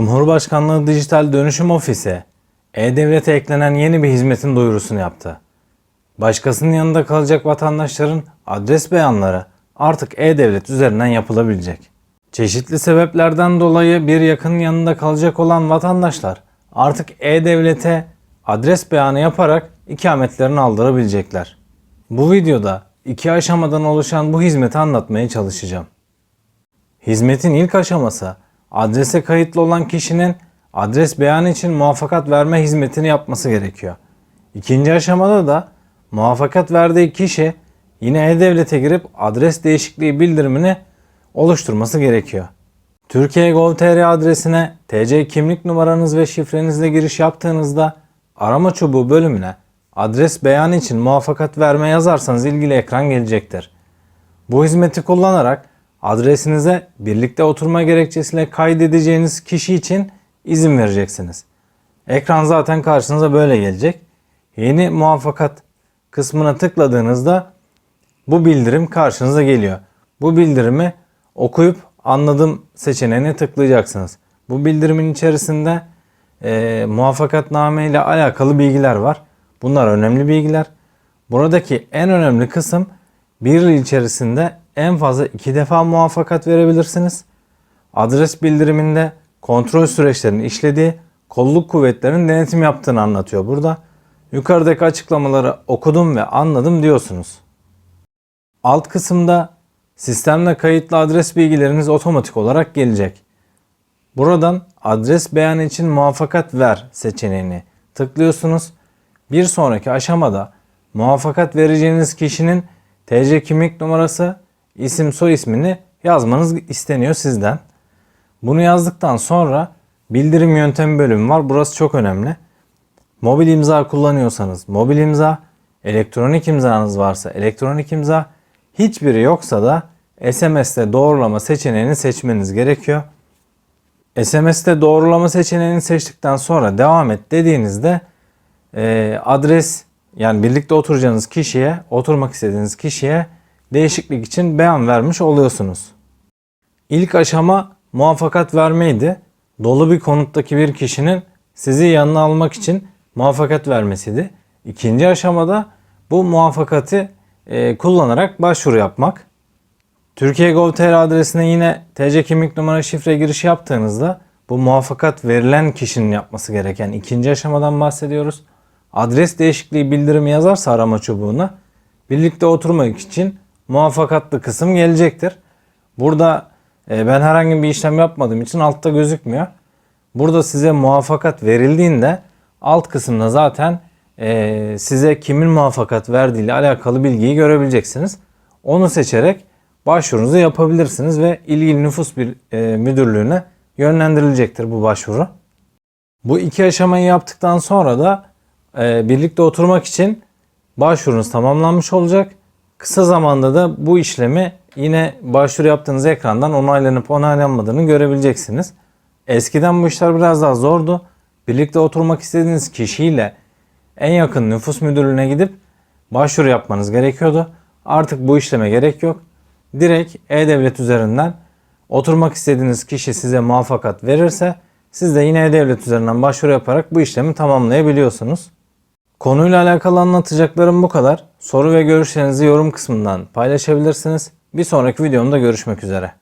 Cumhurbaşkanlığı Dijital Dönüşüm Ofisi, E-Devlet'e eklenen yeni bir hizmetin duyurusunu yaptı. Başkasının yanında kalacak vatandaşların adres beyanları artık E-Devlet üzerinden yapılabilecek. Çeşitli sebeplerden dolayı bir yakının yanında kalacak olan vatandaşlar artık E-Devlet'e adres beyanı yaparak ikametlerini aldırabilecekler. Bu videoda iki aşamadan oluşan bu hizmeti anlatmaya çalışacağım. Hizmetin ilk aşaması adrese kayıtlı olan kişinin adres beyanı için muvaffakat verme hizmetini yapması gerekiyor. İkinci aşamada da muvaffakat verdiği kişi yine E-Devlet'e girip adres değişikliği bildirimini oluşturması gerekiyor. Türkiye Gov.tr adresine TC kimlik numaranız ve şifrenizle giriş yaptığınızda arama çubuğu bölümüne adres beyanı için muvaffakat verme yazarsanız ilgili ekran gelecektir. Bu hizmeti kullanarak adresinize birlikte oturma gerekçesiyle kaydedeceğiniz kişi için izin vereceksiniz. Ekran zaten karşınıza böyle gelecek. Yeni muvaffakat kısmına tıkladığınızda bu bildirim karşınıza geliyor. Bu bildirimi okuyup anladım seçeneğine tıklayacaksınız. Bu bildirimin içerisinde e, muvaffakatname ile alakalı bilgiler var. Bunlar önemli bilgiler. Buradaki en önemli kısım bir yıl içerisinde en fazla iki defa muvaffakat verebilirsiniz. Adres bildiriminde kontrol süreçlerinin işlediği kolluk kuvvetlerinin denetim yaptığını anlatıyor burada. Yukarıdaki açıklamaları okudum ve anladım diyorsunuz. Alt kısımda sistemle kayıtlı adres bilgileriniz otomatik olarak gelecek. Buradan adres beyanı için muvaffakat ver seçeneğini tıklıyorsunuz. Bir sonraki aşamada muvaffakat vereceğiniz kişinin TC kimlik numarası, isim soy ismini yazmanız isteniyor sizden. Bunu yazdıktan sonra bildirim yöntemi bölümü var. Burası çok önemli. Mobil imza kullanıyorsanız mobil imza, elektronik imzanız varsa elektronik imza, hiçbiri yoksa da SMS'te doğrulama seçeneğini seçmeniz gerekiyor. SMS'te doğrulama seçeneğini seçtikten sonra devam et dediğinizde e, adres yani birlikte oturacağınız kişiye, oturmak istediğiniz kişiye değişiklik için beyan vermiş oluyorsunuz. İlk aşama muvaffakat vermeydi. Dolu bir konuttaki bir kişinin sizi yanına almak için muvaffakat vermesiydi. İkinci aşamada bu muvaffakatı e, kullanarak başvuru yapmak. Türkiye Gov.tr adresine yine TC kimlik numara şifre girişi yaptığınızda bu muvaffakat verilen kişinin yapması gereken ikinci aşamadan bahsediyoruz. Adres değişikliği bildirimi yazarsa arama çubuğuna birlikte oturmak için muvaffakatlı kısım gelecektir. Burada e, ben herhangi bir işlem yapmadığım için altta gözükmüyor. Burada size muvaffakat verildiğinde alt kısımda zaten e, size kimin muvaffakat verdiği ile alakalı bilgiyi görebileceksiniz. Onu seçerek başvurunuzu yapabilirsiniz ve ilgili nüfus bir e, müdürlüğüne yönlendirilecektir bu başvuru. Bu iki aşamayı yaptıktan sonra da e, birlikte oturmak için başvurunuz tamamlanmış olacak. Kısa zamanda da bu işlemi yine başvuru yaptığınız ekrandan onaylanıp onaylanmadığını görebileceksiniz. Eskiden bu işler biraz daha zordu. Birlikte oturmak istediğiniz kişiyle en yakın nüfus müdürlüğüne gidip başvuru yapmanız gerekiyordu. Artık bu işleme gerek yok. Direkt E-Devlet üzerinden oturmak istediğiniz kişi size muvaffakat verirse siz de yine E-Devlet üzerinden başvuru yaparak bu işlemi tamamlayabiliyorsunuz. Konuyla alakalı anlatacaklarım bu kadar. Soru ve görüşlerinizi yorum kısmından paylaşabilirsiniz. Bir sonraki videomda görüşmek üzere.